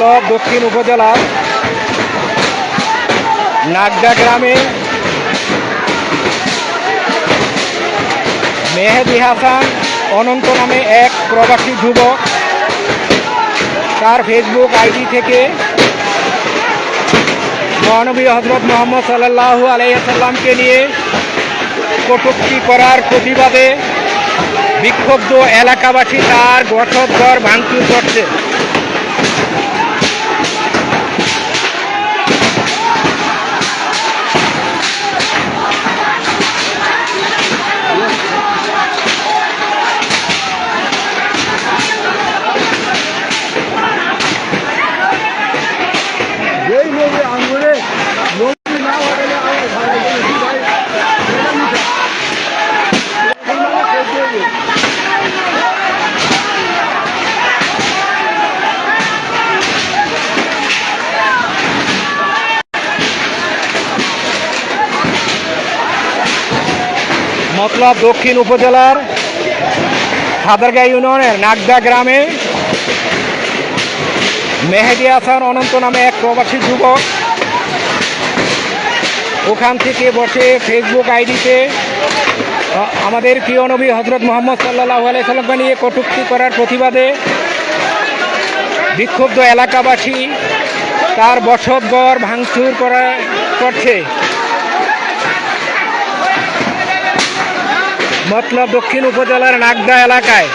মতলব দক্ষিণ উপজেলার নাগদা গ্রামে মেহেদি হাসান অনন্ত নামে এক প্রবাসী যুবক তার ফেসবুক আইডি থেকে মহানবী হজরত মোহাম্মদ সাল্লাহু আলাইসাল্লামকে নিয়ে কটূক্তি করার প্রতিবাদে বিক্ষুব্ধ এলাকাবাসী তার গঠনঘর ভাঙচুর করছে। মতলব দক্ষিণ উপজেলার সাদারগাঁ ইউনিয়নের নাগদা গ্রামে মেহেদি হাসান অনন্ত নামে এক প্রবাসী যুবক ওখান থেকে বসে ফেসবুক আইডিতে আমাদের প্রিয় নবী হজরত মোহাম্মদ সাল্লাহ আলাইসাল্লামকে নিয়ে কটুক্তি করার প্রতিবাদে বিক্ষুব্ধ এলাকাবাসী তার বসতঘর ভাঙচুর করা করছে। মতলব দক্ষিণ উপজেলার নাগদা এলাকায়।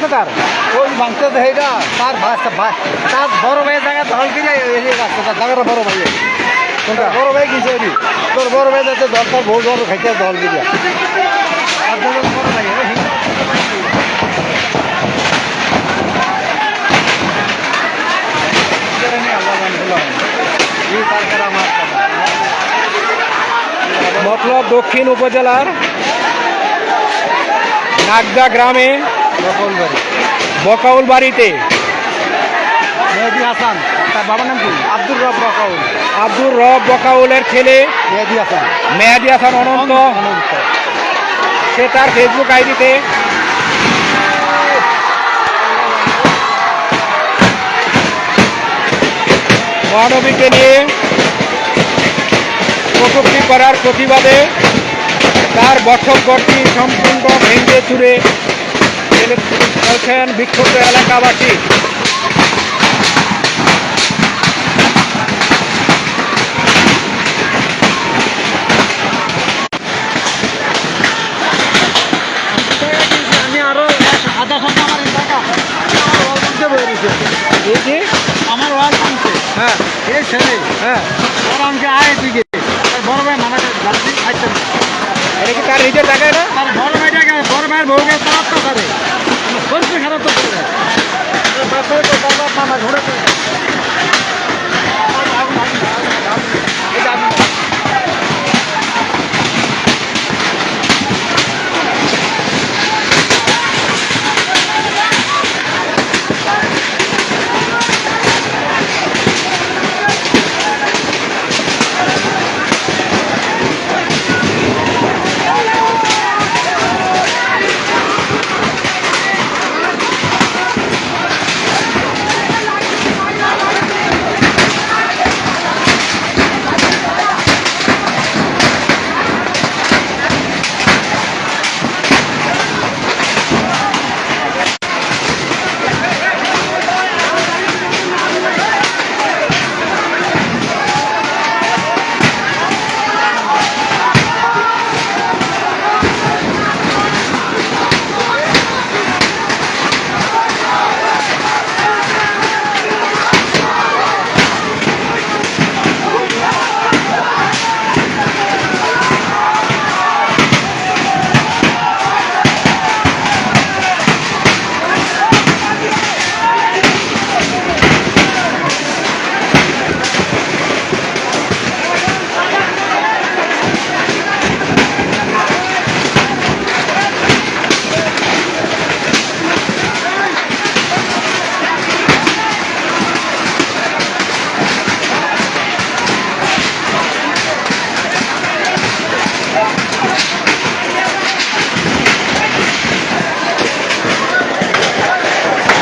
আছে তার ওই মাংস সেইটা তার তার বড় ভাইয়ের জায়গা ধল কিনে এই রাস্তাটা, জায়গাটা বড় ভাই কোনটা? বড় ভাই কিনছে ওই তোর বড় ভাই যাতে বহু দল তারপর আমার মতলব দক্ষিণ উপজেলার নাগদা গ্রামে বকাউল বাড়িতে মেহেদি হাসান তার বাবার নাম কি? আব্দুর রব রকাউল আব্দুর রব বকাউলের ছেলে? মেহেদি হাসান। মেয়াদি হাসান অনন্ত। সে তার ফেসবুক আইডিতে মহানবীকে নিয়ে কটূক্তি করার প্রতিবাদে তার বছরগড়টি সম্পূর্ণ ভেঙে চুরে ফেলে ফেলছেন বিক্ষুব্ধ এলাকাবাসী। আমার ওয়াল হ্যাঁ। এই ছেলে। হ্যাঁ। ওরা আমাকে আয় দিকে তার বড় ভাই মানা গাড়ি খাইতে এটা কি তার নিজের জায়গায় না? তার বড় ভাইয়ের বউকে তো করে। খারাপ তো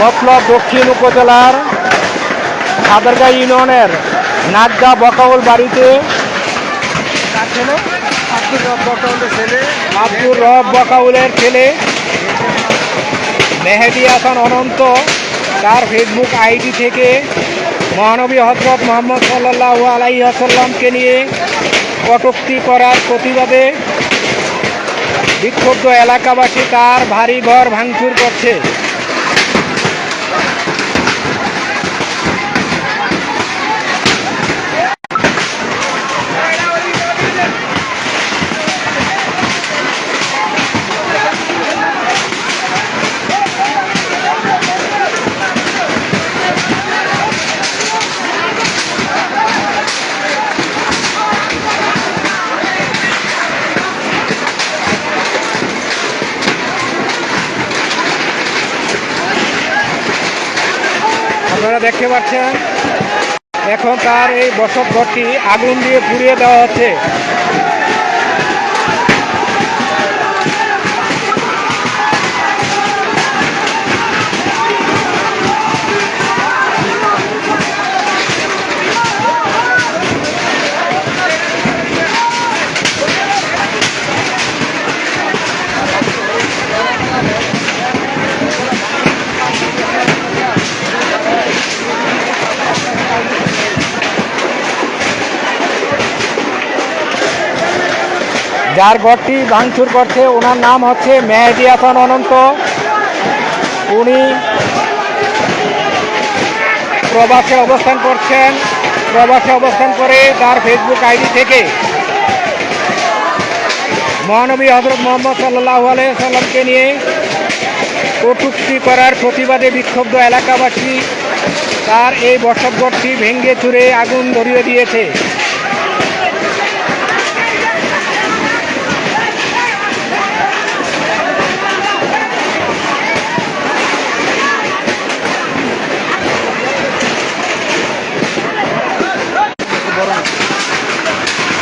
মতলব দক্ষিণ উপজেলার সাদরগা ইউনিয়নের নাগদা বকাউল বাড়িতে আব্দুর রব বকাউলের ছেলে মেহেদি হাসান অনন্ত তার ফেসবুক আইডি থেকে মহানবী হজরত মোহাম্মদ সাল্লাহ আলাইসাল্লামকে নিয়ে কটূক্তি করার প্রতিবাদে বিক্ষুব্ধ এলাকাবাসী তার ভারী ঘর ভাঙচুর করছে। আপনারা দেখতে পাচ্ছেন। এখন তার এই বসত ঘরটি আগুন দিয়ে পুড়িয়ে দেওয়া হচ্ছে। যার ঘরটি ভাঙচুর করছে, ওনার নাম হচ্ছে মেহেদি হাসান অনন্ত। উনি প্রবাসে অবস্থান করছেন, প্রবাসে অবস্থান করে তার ফেসবুক আইডি থেকে। মহানবী হজরত মোহাম্মদ সাল্লাহ সাল্লামকে নিয়ে কটূক্তি করার প্রতিবাদে বিক্ষুব্ধ এলাকাবাসী তার এই বসতঘরটি ভেঙে চুরে আগুন ধরিয়ে দিয়েছে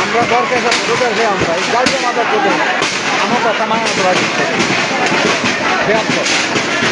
আমরা দরকার রোদের হয়ে আমরা এই গাড়িতে মাথা করতে